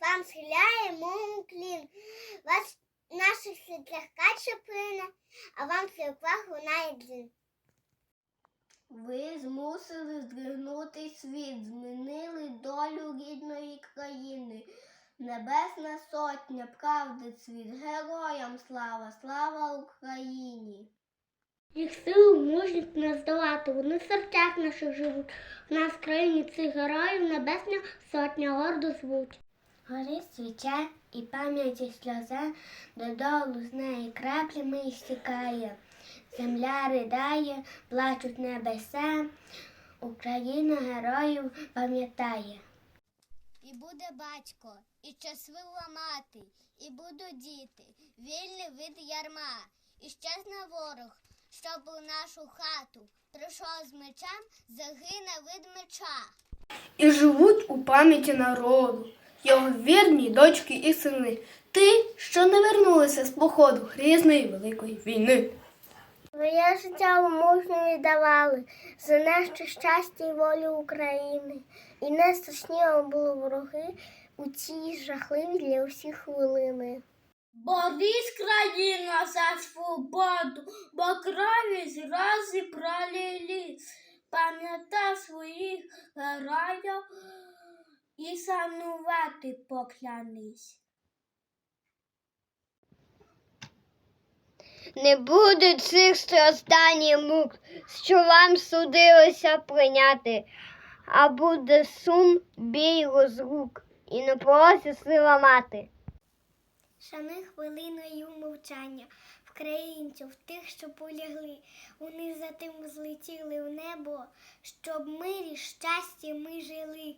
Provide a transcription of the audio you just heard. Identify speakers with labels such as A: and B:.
A: вам схиляємо уклін. Вас наших світлих каче плине, а вам світла лунає дзвін.
B: Ви змусили здригнути світ, змінили долю рідної країни. Небесна сотня, правди цвіт, героям слава, слава Україні.
A: Їх силу мужність не здолати, вони в серцях наших живуть. В нас в країні цих героїв небесня сотня гордо звуть.
B: Горить свіча і пам'яті сльоза, додолу з неї краплями стікає. Земля ридає, плачуть небеса, Україна героїв пам'ятає. І буде батько, і щаслива мати, і будуть діти, вільні від ярма, і щезне ворог, щоб у нашу хату прийшов з мечем, загине від меча.
C: і живуть у пам'яті народу, його вірні дочки і сини, ти, що не вернулися з походу грізної великої війни.
A: Своє життя мужньо віддавали за наше щастя і волю України. І не страшні були вороги у ці жахливі для усіх хвилини.
B: Борись, країна, за свободу, бо крові зрази пролили. Пам'ятай своїх героїв і шанувати поклянись.
D: Не буде цих страждань і мук, що вам судилося прийняти, а буде сум, бій, розлук, і на порозі сила мати.
A: Шани хвилиною мовчання вкраїнців, тих, що полягли. Вони за тим злетіли в небо, щоб мирі щастя ми жили.